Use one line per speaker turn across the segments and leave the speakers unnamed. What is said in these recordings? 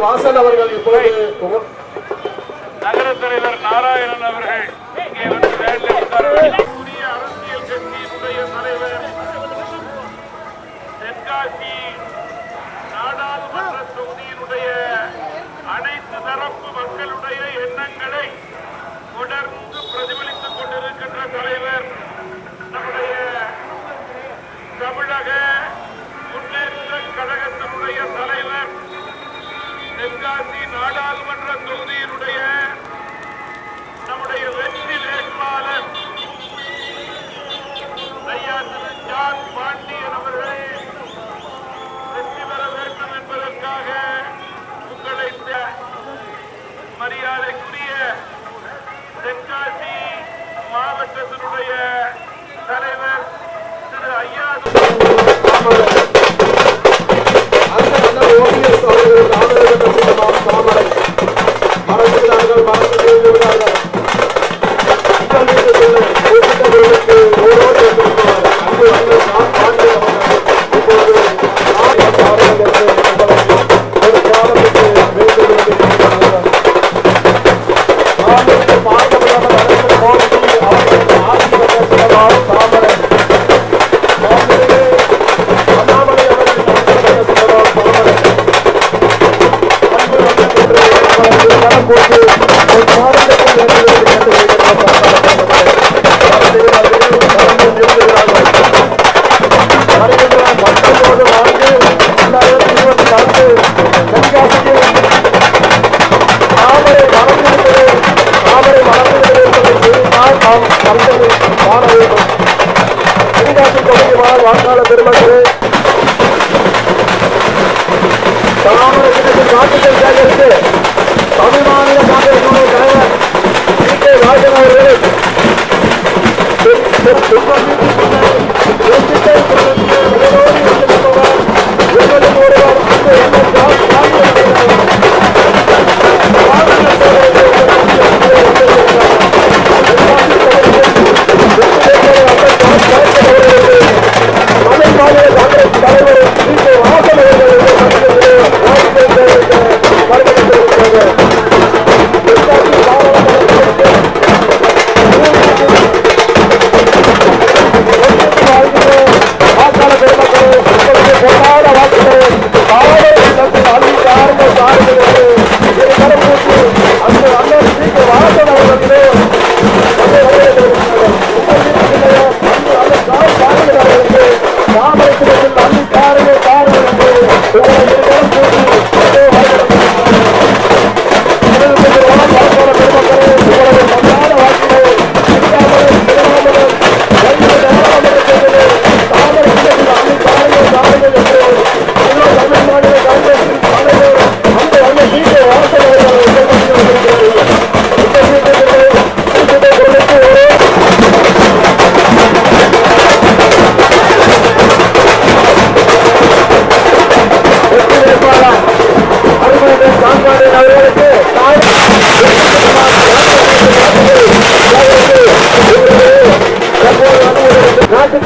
வாசன் அவர்கள் இப்பொழுது
நகர தலைவர் நாராயணன் அவர்கள் இங்கே வந்து அரசியல் கட்சியினுடைய தலைவர் தென்காசி
பெருமக்களே தாமரை காட்டுதல் சேகரித்து தமிழ் மாநில காங்கிரசுடைய தலைவர் டி கே ராஜன் அவர்களை குறிப்பிட்ட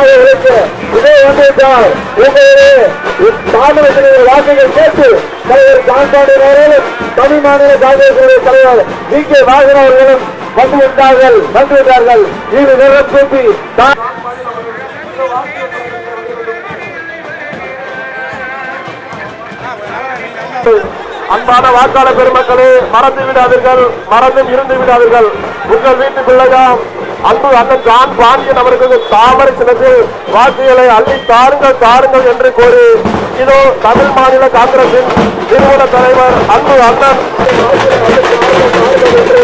வாக்காளர்களுக்கு இதே வந்திருக்கிறார் உங்களுடைய மாநிலத்தினுடைய வாக்குகள் கேட்டு தலைவர் கான்பாண்டி அவர்களும் தமிழ் மாநில காங்கிரசுடைய தலைவர் டி கே. வாகன் அவர்களும் வந்து விட்டார்கள் வந்து விட்டார்கள் அன்பான வாக்காளர் பெருமக்களே மறந்து விடாதீர்கள் மறந்தும் இருந்து விடாதீர்கள் உங்கள் வீட்டுக்குள்ளதான் அன்பு அண்ணன் ஜான் பாண்டியன் அவர்களுக்கு தாமரை சிலத்து வாக்குகளை அள்ளி தாருங்கள் தாருங்கள் என்று கோரி இதோ தமிழ் மாநில காங்கிரசின் நிறுவன தலைவர் அன்பு அண்ணன். என்று